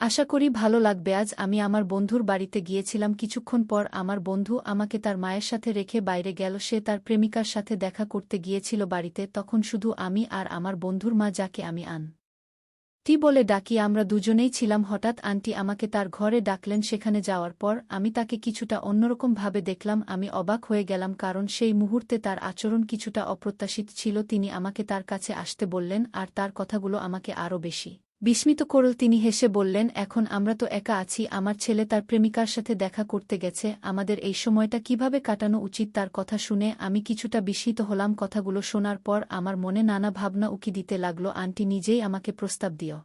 আশা করি ভালো লাগবে, আজ আমি আমার বন্ধুর বাড়িতে গিয়েছিলাম, কিছুক্ষণ পর আমার বন্ধু আমাকে তার মায়ের সাথে রেখে বাইরে গেল, সে তার প্রেমিকার সাথে দেখা করতে গিয়েছিল বাড়িতে, তখন শুধু আমি আর আমার বন্ধুর মা যাকে আমি আন। টি বলে ডাকি, আমরা দুজনেই ছিলাম, হঠাৎ আন্টি আমাকে তার ঘরে ডাকলেন, সেখানে যাওয়ার পর আমি তাকে কিছুটা অন্যরকম ভাবে দেখলাম, আমি অবাক হয়ে গেলাম, কারণ সেই মুহূর্তে তার আচরণ কিছুটা অপ্রত্যাশিত ছিল, তিনি আমাকে তার কাছে আসতে বললেন, আর তার কথাগুলো আমাকে আরও বেশি বিস্মিত করল তিনি হেসে বললেন, এখন আমরা তো একা আছি, আমার ছেলে তার প্রেমিকার সাথে দেখা করতে গেছে, আমাদের এই সময়টা কীভাবে কাটানো উচিত তার কথা শুনে আমি কিছুটা বিস্মিত হলাম কথাগুলো শোনার পর আমার মনে নানা ভাবনা উকি দিতে লাগল, আন্টি নিজেই আমাকে প্রস্তাব দিও।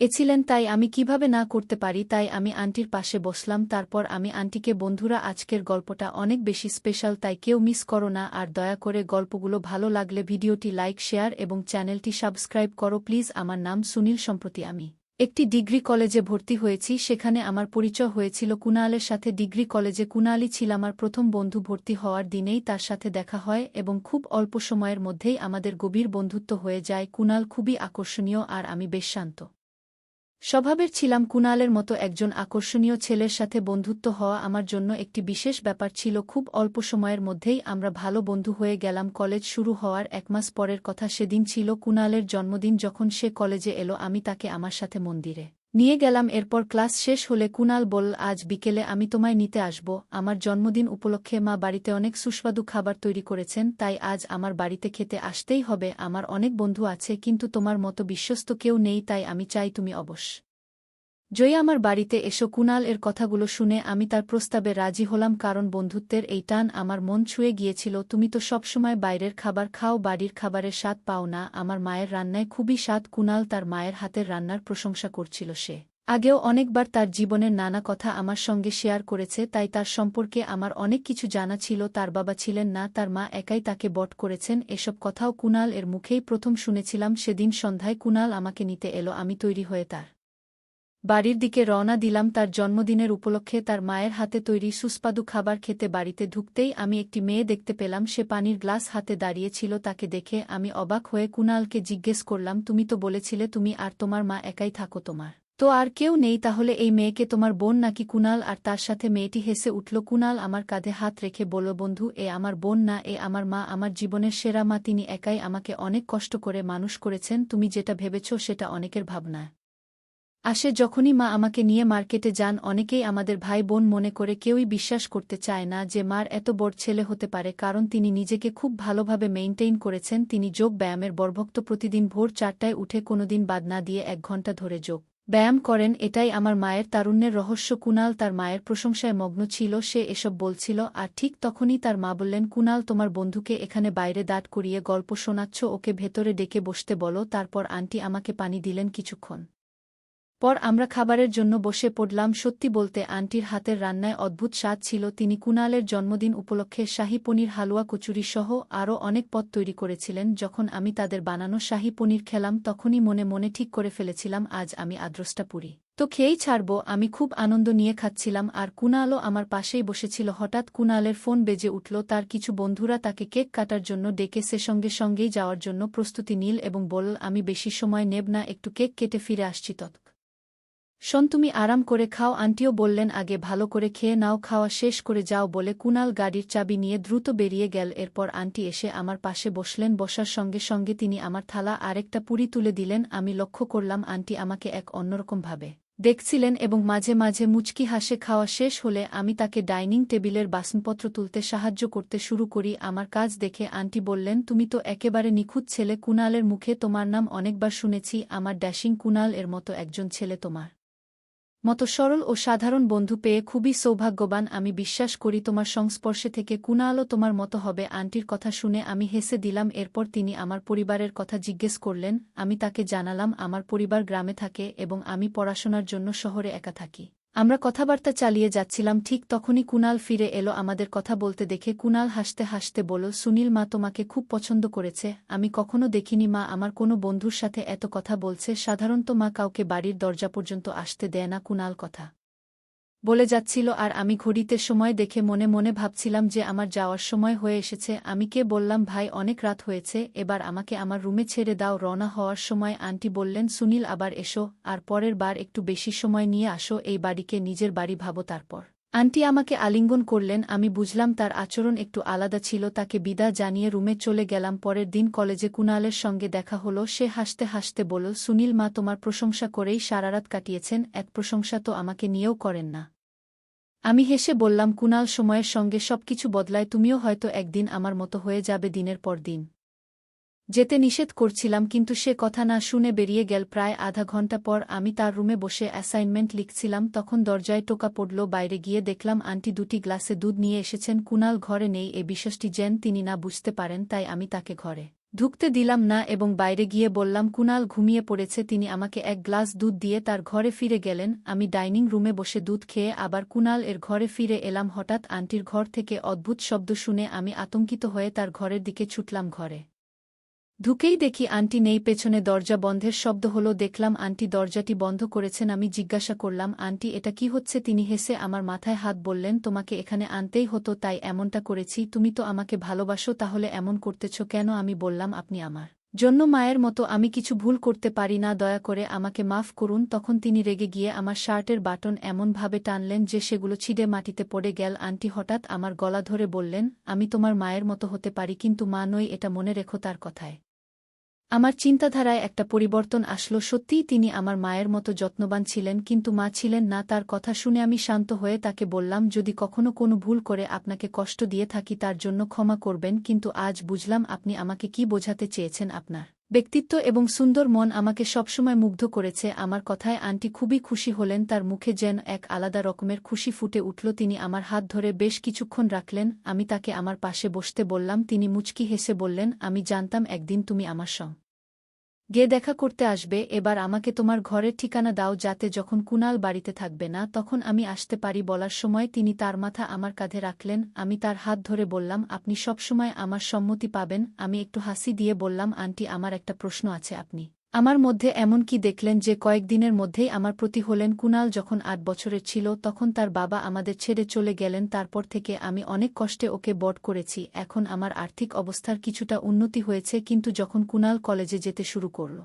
এছিলেন, তাই আমি কীভাবে না করতে পারি? তাই আমি আন্টির পাশে বসলাম, তারপর আমি আন্টিকে, বন্ধুরা, আজকের গল্পটা অনেক বেশি স্পেশাল, তাই কেউ মিস করো না, আর দয়া করে গল্পগুলো ভালো লাগলে ভিডিওটি লাইক, শেয়ার এবং চ্যানেলটি সাবস্ক্রাইব করো, প্লিজ। আমার নাম সুনীল, সম্প্রতি আমি একটি ডিগ্রি কলেজে ভর্তি হয়েছি, সেখানে আমার পরিচয় হয়েছিল কুনালের সাথে। ডিগ্রি কলেজে কুনালি ছিল আমার প্রথম বন্ধু, ভর্তি হওয়ার দিনেই তার সাথে দেখা হয় এবং খুব অল্প সময়ের মধ্যেই আমাদের গভীর বন্ধুত্ব হয়ে যায়। কুনাল খুবই আকর্ষণীয়, আর আমি বেশ শান্ত। স্বভাবের ছিলাম কুনালের মতো একজন আকর্ষণীয় ছেলের সাথে বন্ধুত্ব হওয়া আমার জন্য একটি বিশেষ ব্যাপার ছিল খুব অল্প সময়ের মধ্যেই আমরা ভালো বন্ধু হয়ে গেলাম। কলেজ শুরু হওয়ার এক মাস পরের কথা সেদিন ছিল কুনালের জন্মদিন। যখন সে কলেজে এলো, আমি তাকে আমার সাথে মন্দিরে নিয়ে গেলাম, এরপর ক্লাস শেষ হলে কুনাল বল আজ বিকেলে আমি তোমায় নিতে আসব। আমার জন্মদিন উপলক্ষে মা বাড়িতে অনেক সুস্বাদু খাবার তৈরি করেছেন, তাই আজ আমার বাড়িতে খেতে আসতেই হবে। আমার অনেক বন্ধু আছে, কিন্তু তোমার মতো বিশ্বস্ত কেউ নেই, তাই আমি চাই তুমি অবশ্য জয়ী আমার বাড়িতে এসো, কুনাল এর কথাগুলো শুনে আমি তার প্রস্তাবে রাজি হলাম, কারণ বন্ধুত্বের এই টান আমার মন ছুঁয়ে গিয়েছিল, তুমি তো সবসময় বাইরের খাবার খাও, বাড়ির খাবারের স্বাদ পাও না, আমার মায়ের রান্নায় খুবই স্বাদ, কুনাল তার মায়ের হাতের রান্নার প্রশংসা করছিল সে। আগেও অনেকবার তার জীবনের নানা কথা আমার সঙ্গে শেয়ার করেছে, তাই তার সম্পর্কে আমার অনেক কিছু জানা ছিল, তার বাবা ছিলেন না, তার মা একাই তাকে বট করেছেন, এসব কথাও কুনাল এর মুখেই প্রথম শুনেছিলাম, সেদিন সন্ধ্যায় কুনাল আমাকে নিতে এলো, আমি তৈরি হয়ে তার বাড়ির দিকে রওনা দিলাম তার জন্মদিনের উপলক্ষে তার মায়ের হাতে তৈরি সুস্পাদু খাবার খেতে বাড়িতে ঢুকতেই আমি একটি মেয়ে দেখতে পেলাম, সে পানির গ্লাস হাতে দাঁড়িয়েছিল তাকে দেখে আমি অবাক হয়ে কুনালকে জিজ্ঞেস করলাম, তুমি তো বলেছিলে তুমি আর তোমার মা একাই থাকো তোমার। তো আর কেউ নেই তাহলে এই মেয়েকে তোমার বোন নাকি কুনাল আর তার সাথে মেয়েটি হেসে উঠল কুনাল আমার কাঁধে হাত রেখে বলল, বন্ধু, এ আমার বোন না, এ আমার মা, আমার জীবনের সেরা মা, তিনি একাই আমাকে অনেক কষ্ট করে মানুষ করেছেন, তুমি যেটা ভেবেছ সেটা অনেকের ভাবনায়। আসে যখনই মা আমাকে নিয়ে মার্কেটে যান, অনেকেই আমাদের ভাই বোন মনে করে কেউই বিশ্বাস করতে চায় না যে মার এত বড় ছেলে হতে পারে, কারণ তিনি নিজেকে খুব ভালোভাবে মেইনটেইন করেছেন। তিনি যোগ ব্যায়ামের বরভক্ত প্রতিদিন ভোর চারটায় উঠে কোনোদিন বাদ না দিয়ে এক ঘণ্টা ধরে যোগ ব্যায়াম করেন। এটাই আমার মায়ের তারুণ্যের রহস্য। কুনাল তার মায়ের প্রশংসায় মগ্ন ছিল, সে এসব বলছিল, আর ঠিক তখনই তার মা বললেন, কুনাল, তোমার বন্ধুকে এখানে বাইরে দাঁড় করিয়ে গল্প শোনাচ্ছ, ওকে ভেতরে ডেকে বসতে বলো, তারপর আন্টি আমাকে পানি দিলেন কিছুক্ষণ। পর আমরা খাবারের জন্য বসে পড়লাম। সত্যি বলতে আন্টির হাতের রান্নায় অদ্ভুত স্বাদ ছিল। তিনি কুনালের জন্মদিন উপলক্ষে শাহী পনির হালুয়া কচুরি সহ আরও অনেক পদ তৈরি করেছিলেন। যখন আমি তাদের বানানো শাহী পনির খেলাম, তখনই মনে মনে ঠিক করে ফেলেছিলাম, আজ আমি আদ্রষ্টা পুরি। তো খেয়েই ছাড়ব, আমি খুব আনন্দ নিয়ে খাচ্ছিলাম আর কুনালও আমার পাশেই বসেছিল। হঠাৎ কুনালের ফোন বেজে উঠল, তার কিছু বন্ধুরা তাকে কেক কাটার জন্য ডেকে সে সঙ্গে সঙ্গেই যাওয়ার জন্য প্রস্তুতি নিল এবং বলল, আমি বেশি সময় নেব না, একটু কেক কেটে ফিরে আসছি তৎক শোন, তুমি আরাম করে খাও। আন্টিও বললেন, আগে ভালো করে খেয়ে নাও, খাওয়া শেষ করে যাও বলে কুনাল গাড়ির চাবি নিয়ে দ্রুত বেরিয়ে গেল। এরপর আন্টি এসে আমার পাশে বসলেন। বসার সঙ্গে সঙ্গে তিনি আমার থালা আরেকটা পুরি তুলে দিলেন। আমি লক্ষ্য করলাম, আন্টি আমাকে এক অন্যরকমভাবে দেখছিলেন এবং মাঝে মাঝে মুচকি হাসে, খাওয়া শেষ হলে আমি তাকে ডাইনিং টেবিলের বাসনপত্র তুলতে সাহায্য করতে শুরু করি। আমার কাজ দেখে আন্টি বললেন, তুমি তো একেবারে নিখুঁত ছেলে কুনালের মুখে তোমার নাম অনেকবার শুনেছি। আমার ড্যাশিং কুনাল এর মতো একজন ছেলে তোমার। মতো সরল ও সাধারণ বন্ধু পেয়ে খুবই সৌভাগ্যবান আমি বিশ্বাস করি তোমার সংস্পর্শে থেকে কুনালও তোমার মতো হবে। আন্টির কথা শুনে আমি হেসে দিলাম, এরপর তিনি আমার পরিবারের কথা জিজ্ঞেস করলেন, আমি তাকে জানালাম, আমার পরিবার গ্রামে থাকে এবং আমি পড়াশোনার জন্য শহরে একা থাকি। আমরা কথাবার্তা চালিয়ে যাচ্ছিলাম, ঠিক তখনই কুনাল ফিরে এলো আমাদের কথা বলতে দেখে কুনাল হাসতে হাসতে বল সুনীল মা তোমাকে খুব পছন্দ করেছে, আমি কখনো দেখিনি মা, আমার কোনো বন্ধুর সাথে এত কথা বলছে, সাধারণত মা কাউকে বাড়ির দরজা পর্যন্ত আসতে দেয় না কুনাল কথা। বলে যাচ্ছিল, আর আমি ঘড়িতে সময় দেখে মনে মনে ভাবছিলাম যে আমার যাওয়ার সময় হয়ে এসেছে। আমি কে বললাম, ভাই, অনেক রাত হয়েছে, এবার আমাকে আমার রুমে ছেড়ে দাও। রওনা হওয়ার সময় আন্টি বললেন, সুনীল, আবার এসো, আর পরের বার একটু বেশি সময় নিয়ে আসো, এই বাড়িকে নিজের বাড়ি ভাবো তারপর। আন্টি আমাকে আলিঙ্গন করলেন, আমি বুঝলাম তার আচরণ একটু আলাদা ছিল, তাকে বিদা জানিয়ে রুমে চলে গেলাম। পরের দিন কলেজে কুনালের সঙ্গে দেখা হলো, সে হাসতে হাসতে বলল, সুনীল মা, তোমার প্রশংসা করেই সারারাত কাটিয়েছেন, এক প্রশংসা তো আমাকে নিয়েও করেন না। আমি হেসে বললাম, কুনাল, সময়ের সঙ্গে সবকিছু বদলায়, তুমিও হয়তো একদিন আমার মতো হয়ে যাবে দিনের পর দিন। যেতে নিষেধ করছিলাম, কিন্তু সে কথা না শুনে বেরিয়ে গেল। প্রায় আধা ঘণ্টা পর আমি তার রুমে বসে অ্যাসাইনমেন্ট লিখছিলাম, তখন দরজায় টোকা পড়ল, বাইরে গিয়ে দেখলাম, আন্টি দুটি গ্লাসে দুধ নিয়ে এসেছেন। কুনাল ঘরে নেই, এ বিষয়টি যেন তিনি না বুঝতে পারেন, তাই আমি তাকে ঘরে ঢুকতে দিলাম না এবং বাইরে গিয়ে বললাম, কুনাল ঘুমিয়ে পড়েছে, তিনি আমাকে এক গ্লাস দুধ দিয়ে তার ঘরে ফিরে গেলেন। আমি ডাইনিং রুমে বসে দুধ খেয়ে আবার কুনাল এর ঘরে ফিরে এলাম। হঠাৎ আন্টির ঘর থেকে অদ্ভুত শব্দ শুনে আমি আতঙ্কিত হয়ে তার ঘরের দিকে ছুটলাম ঘরে। ঢুকেই দেখি আন্টি নেই, পেছনে দরজা বন্ধের শব্দ হলো, দেখলাম আন্টি দরজাটি বন্ধ করেছেন, আমি জিজ্ঞাসা করলাম, আন্টি এটা কি হচ্ছে? তিনি হেসে আমার মাথায় হাত বললেন, তোমাকে এখানে আনতেই হতো, তাই এমনটা করেছি, তুমি তো আমাকে ভালোবাসো, তাহলে এমন করতেছ কেন? আমি বললাম, আপনি আমার জন্য মায়ের মতো, আমি কিছু ভুল করতে পারি না, দয়া করে আমাকে মাফ করুন। তখন তিনি রেগে গিয়ে আমার শার্টের বাটন এমনভাবে টানলেন যে সেগুলো ছিঁড়ে মাটিতে পড়ে গেল। আন্টি হঠাৎ আমার গলা ধরে বললেন, আমি তোমার মায়ের মতো হতে পারি, কিন্তু মা নই, এটা মনে রেখো তার কথায়। আমার চিন্তাধারায় একটা পরিবর্তন আসলো, সত্যিই তিনি আমার মায়ের মতো যত্নবান ছিলেন, কিন্তু মা ছিলেন না, তার কথা শুনে আমি শান্ত হয়ে তাকে বললাম, যদি কখনো কোনো ভুল করে আপনাকে কষ্ট দিয়ে থাকি, তার জন্য ক্ষমা করবেন, কিন্তু আজ বুঝলাম আপনি আমাকে কি বোঝাতে চেয়েছেন আপনার। ব্যক্তিত্ব এবং সুন্দর মন আমাকে সবসময় মুগ্ধ করেছে। আমার কথায় আন্টি খুবই খুশি হলেন, তার মুখে যেন এক আলাদা রকমের খুশি ফুটে উঠল। তিনি আমার হাত ধরে বেশ কিছুক্ষণ রাখলেন, আমি তাকে আমার পাশে বসতে বললাম, তিনি মুচকি হেসে বললেন, আমি জানতাম একদিন তুমি আমার সঙ্গ গে দেখা করতে আসবে, এবার আমাকে তোমার ঘরের ঠিকানা দাও যাতে যখন কুনাল বাড়িতে থাকবে না, তখন আমি আসতে পারি বলার সময় তিনি তার মাথা আমার কাঁধে রাখলেন, আমি তার হাত ধরে বললাম, আপনি সবসময় আমার সম্মতি পাবেন, আমি একটু হাসি দিয়ে বললাম, আন্টি আমার একটা প্রশ্ন আছে আপনি। আমার মধ্যে এমন কি দেখলেন যে কয়েকদিনের মধ্যেই আমার প্রতি হলেন কুনাল যখন আট বছরের ছিল, তখন তার বাবা আমাদের ছেড়ে চলে গেলেন, তারপর থেকে আমি অনেক কষ্টে ওকে বট করেছি, এখন আমার আর্থিক অবস্থার কিছুটা উন্নতি হয়েছে, কিন্তু যখন কুনাল কলেজে যেতে শুরু করল।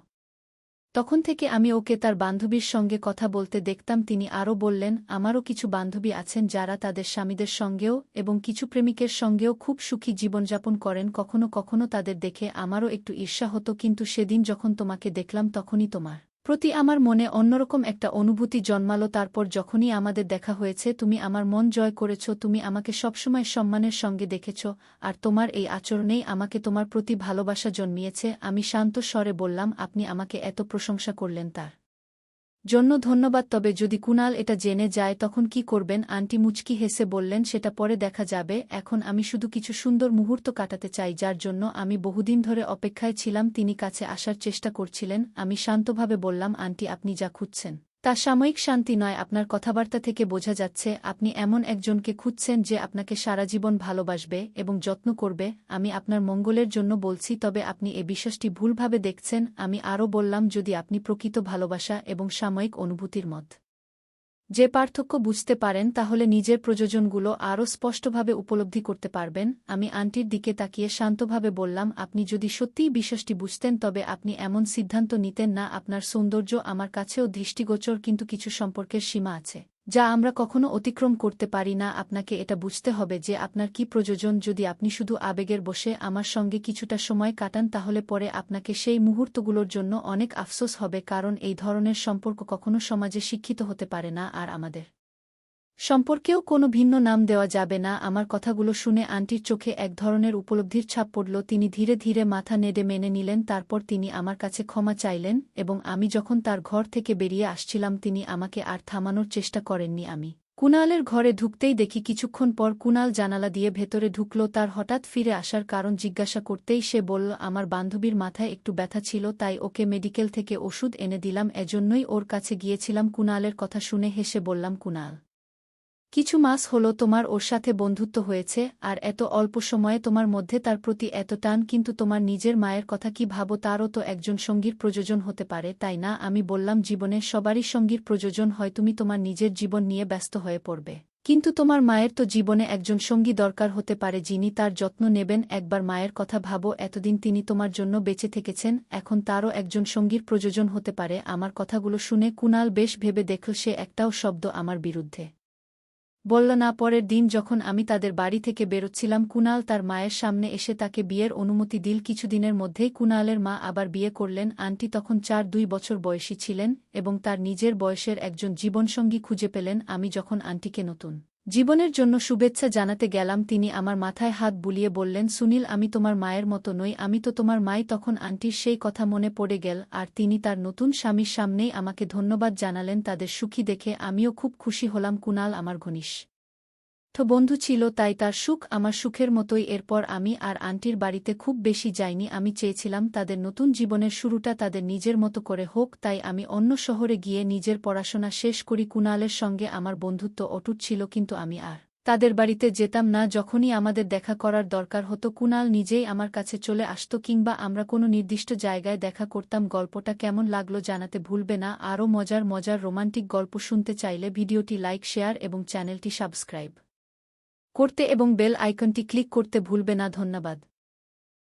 তখন থেকে আমি ওকে তার বান্ধবীর সঙ্গে কথা বলতে দেখতাম, তিনি আরও বললেন, আমারও কিছু বান্ধবী আছেন যারা তাদের স্বামীদের সঙ্গেও এবং কিছু প্রেমিকের সঙ্গেও খুব সুখী জীবনযাপন করেন, কখনো কখনো তাদের দেখে আমারও একটু ঈর্ষা হতো, কিন্তু সেদিন যখন তোমাকে দেখলাম তখনই তোমার প্রতি আমার মনে অন্যরকম একটা অনুভূতি জন্মালো তারপর যখনই আমাদের দেখা হয়েছে, তুমি আমার মন জয় করেছ, তুমি আমাকে সবসময় সম্মানের সঙ্গে দেখেছ, আর তোমার এই আচরণেই আমাকে তোমার প্রতি ভালোবাসা জন্মিয়েছে। আমি শান্ত স্বরে বললাম, আপনি আমাকে এত প্রশংসা করলেন তার। জন্য ধন্যবাদ, তবে যদি কুনাল এটা জেনে যায়, তখন কি করবেন? আন্টি মুচকি হেসে বললেন, সেটা পরে দেখা যাবে। এখন আমি শুধু কিছু সুন্দর মুহূর্ত কাটাতে চাই, যার জন্য আমি বহুদিন ধরে অপেক্ষায় ছিলাম। তিনি কাছে আসার চেষ্টা করছিলেন। আমি শান্তভাবে বললাম, আন্টি, আপনি যা খুঁজছেন। তা সাময়িক শান্তি নয়। আপনার কথাবার্তা থেকে বোঝা যাচ্ছে, আপনি এমন একজনকে খুঁজছেন যে আপনাকে সারা জীবন ভালোবাসবে এবং যত্ন করবে। আমি আপনার মঙ্গলের জন্য বলছি, তবে আপনি এ বিশ্বাসটি ভুলভাবে দেখছেন। আমি আরও বললাম, যদি আপনি প্রকৃত ভালোবাসা এবং সাময়িক অনুভূতির মত। যে পার্থক্য বুঝতে পারেন তাহলে নিজের প্রযোজনগুলো আরও স্পষ্টভাবে উপলব্ধি করতে পারবেন। আমি আন্টির দিকে তাকিয়ে শান্তভাবে বললাম, আপনি যদি সত্যিই বিশ্বাসটি বুঝতেন, তবে আপনি এমন সিদ্ধান্ত নিতেন না, আপনার সৌন্দর্য আমার কাছেও দৃষ্টিগোচর, কিন্তু কিছু সম্পর্কের সীমা আছে। যা আমরা কখনো অতিক্রম করতে পারি না। আপনাকে এটা বুঝতে হবে যে আপনার কি প্রয়োজন। যদি আপনি শুধু আবেগের বসে আমার সঙ্গে কিছুটা সময় কাটান, তাহলে পরে আপনাকে সেই মুহূর্তগুলোর জন্য অনেক আফসোস হবে, কারণ এই ধরনের সম্পর্ক কখনো সমাজে শিক্ষিত হতে পারে না, আর আমাদের সম্পর্কেও কোনো ভিন্ন নাম দেওয়া যাবে না। আমার কথাগুলো শুনে আন্টির চোখে এক ধরনের উপলব্ধির ছাপ পড়ল। তিনি ধীরে ধীরে মাথা নেড়ে মেনে নিলেন, তারপর তিনি আমার কাছে ক্ষমা চাইলেন এবং আমি যখন তার ঘর থেকে বেরিয়ে আসছিলাম, তিনি আমাকে আর থামানোর চেষ্টা করেননি আমি। কুণালের ঘরে ঢুকতেই দেখি কিছুক্ষণ পর কুনাল জানালা দিয়ে ভেতরে ঢুকল। তার হঠাৎ ফিরে আসার কারণ জিজ্ঞাসা করতেই সে বলল, আমার বান্ধবীর মাথায় একটু ব্যথা ছিল, তাই ওকে মেডিকেল থেকে ওষুধ এনে দিলাম, এজন্যই ওর কাছে গিয়েছিলাম। কুণালের কথা শুনে হেসে বললাম, কুণাল কিছু মাস হলো তোমার ওর সাথে বন্ধুত্ব হয়েছে, আর এত অল্প সময়ে তোমার মধ্যে তার প্রতি এত টান, কিন্তু তোমার নিজের মায়ের কথা কি ভাবো তারও তো একজন সঙ্গীর প্রয়োজন হতে পারে, তাই না? আমি বললাম, জীবনে সবারই সঙ্গীর প্রয়োজন হয়, তুমি তোমার নিজের জীবন নিয়ে ব্যস্ত হয়ে পড়বে। কিন্তু তোমার মায়ের তো জীবনে একজন সঙ্গী দরকার হতে পারে, যিনি তার যত্ন নেবেন, একবার মায়ের কথা ভাবো, এতদিন তিনি তোমার জন্য বেঁচে থেকেছেন, এখন তারও একজন সঙ্গীর প্রয়োজন হতে পারে, আমার কথাগুলো শুনে কুণাল বেশ ভেবে দেখল, সে একটাও শব্দ আমার বিরুদ্ধে। বলল, না, পরের দিন যখন আমি তাদের বাড়ি থেকে বেরোচ্ছিলাম, কুনাল তার মায়ের সামনে এসে তাকে বিয়ের অনুমতি দিল। কিছুদিনের মধ্যেই কুনালের মা আবার বিয়ে করলেন। আন্টি তখন চার দুই বছর বয়সী ছিলেন এবং তার নিজের বয়সের একজন জীবনসঙ্গী খুঁজে পেলেন। আমি যখন আন্টিকে নতুন জীবনের জন্য শুভেচ্ছা জানাতে গেলাম তিনি আমার মাথায় হাত বুলিয়ে বললেন, সুনীল, আমি তোমার মায়ের মতো নই, আমি তো তোমার মাই। তখন আন্টির সেই কথা মনে পড়ে গেল, আর তিনি তার নতুন স্বামীর সামনেই আমাকে ধন্যবাদ জানালেন তাদের সুখী দেখে, আমিও খুব খুশি হলাম কুনাল, আমার ঘনিষ্ঠ। বন্ধু ছিল, তাই তার সুখ আমার সুখের মতোই। এরপর আমি আর আন্টির বাড়িতে খুব বেশি যাইনি। আমি চেয়েছিলাম তাদের নতুন জীবনের শুরুটা তাদের নিজের মতো করে হোক, তাই আমি অন্য শহরে গিয়ে নিজের পড়াশোনা শেষ করি। কুণালের সঙ্গে আমার বন্ধুত্ব অটুট ছিল, কিন্তু আমি আর তাদের বাড়িতে যেতাম না। যখনই আমাদের দেখা করার দরকার হতো, কুণাল নিজেই আমার কাছে চলে আসত, কিংবা আমরা কোনো নির্দিষ্ট জায়গায় দেখা করতাম। গল্পটা কেমন লাগল জানাতে ভুলবে না। আরও মজার মজার রোমান্টিক গল্প শুনতে চাইলে ভিডিওটি লাইক, শেয়ার এবং চ্যানেলটি সাবস্ক্রাইব। করতে এবং বেল আইকনটি ক্লিক করতে ভুলবে না ধন্যবাদ।